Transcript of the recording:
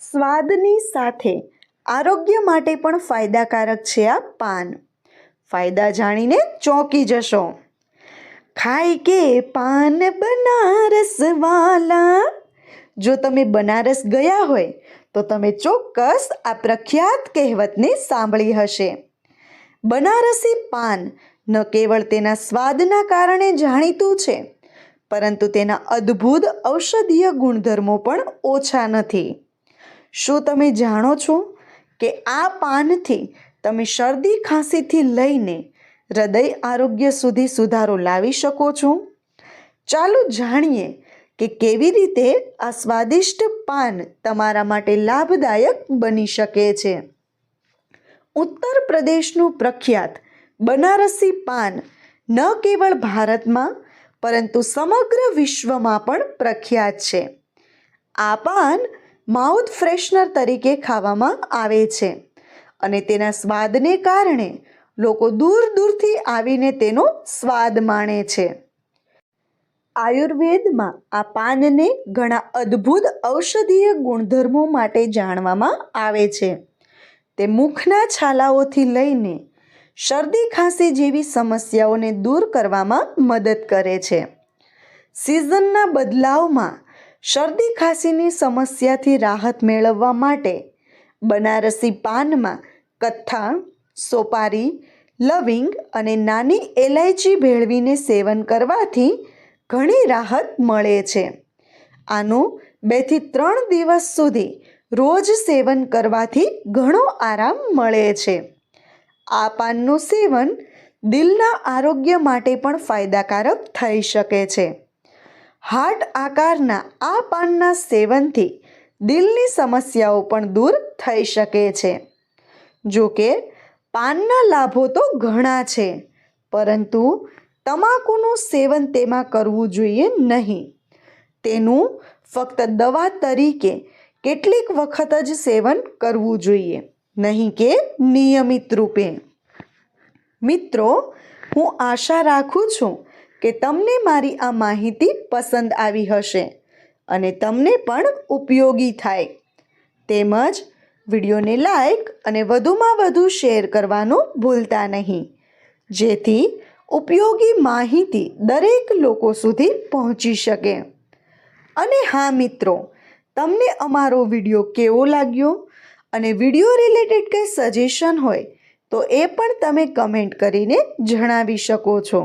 સ્વાદની સાથે આરોગ્ય માટે પણ ફાયદાકારક છે આ પાન. ફાયદા જાણીને ચોંકી જશો. ખાય કે પાન બનારસ વાલા? જો તમે બનારસ ગયા હોય, તો તમે ચોક્કસ આ પ્રખ્યાત કહેવતને સાંભળી હશે. બનારસી પાન ન કેવળ તેના સ્વાદના કારણે જાણીતું છે, પરંતુ તેના અદ્ભુત ઔષધીય ગુણધર્મો પણ ઓછા નથી. શું તમે જાણો છો કે આ પાનથી તમે શરદી ખાંસીથી લઈને હૃદય આરોગ્ય સુધી સુધારો લાવી શકો છો? ચાલો જાણીએ કે કેવી રીતે આ સ્વાદિષ્ટ પાન તમારા માટે લાભદાયક બની શકે છે. ઉત્તર પ્રદેશનું પ્રખ્યાત બનારસી પાન ન કેવળ ભારતમાં, પરંતુ સમગ્ર વિશ્વમાં પણ પ્રખ્યાત છે. આ પાન માઉથ ફ્રેશનર તરીકે ખાવામાં આવે છે અને તેના સ્વાદને કારણે લોકો દૂર દૂરથી આવીને તેનો સ્વાદ માણે છે. આયુર્વેદમાં આ પાનને ઘણા અદ્ભુત ઔષધીય ગુણધર્મો માટે જાણવામાં આવે છે. તે મુખના છાલાઓથી લઈને શરદી ખાંસી જેવી સમસ્યાઓને દૂર કરવામાં મદદ કરે છે. સિઝનના બદલાવમાં શરદી ખાંસીની સમસ્યાથી રાહત મેળવવા માટે બનારસી પાનમાં કથ્થા, સોપારી, લવિંગ અને નાની એલાયચી ભેળવીને સેવન કરવાથી ઘણી રાહત મળે છે. આનું બેથી ત્રણ દિવસ સુધી રોજ સેવન કરવાથી ઘણો આરામ મળે છે. આ પાનનું સેવન દિલના આરોગ્ય માટે પણ ફાયદાકારક થઈ શકે છે. હાર્ટ આકારના આ પાનના સેવનથી દિલની સમસ્યાઓ પણ દૂર થઈ શકે છે. જો કે, પાનના લાભો તો ઘણા છે, પરંતુ તમાકુનું સેવન તેમાં કરવું જોઈએ નહીં. તેનું ફક્ત દવા તરીકે કેટલીક વખત જ સેવન કરવું જોઈએ, નહીં કે નિયમિત રૂપે. મિત્રો, હું આશા રાખું છું કે તમને મારી આ માહિતી પસંદ આવી હશે અને તમને પણ ઉપયોગી થાય. તેમજ વિડીયોને લાઈક અને વધુમાં વધુ શેર કરવાનું ભૂલતા નહીં. જેથી ઉપયોગી માહિતી દરેક લોકો સુધી પહોંચી શકે. અને હા મિત્રો, તમને અમારો વીડિયો કેવો લાગ્યો? અને વીડિયો રિલેટેડ કંઈ સજેશન હોય તો એ પણ તમે કમેન્ટ કરીને જણાવી શકો છો.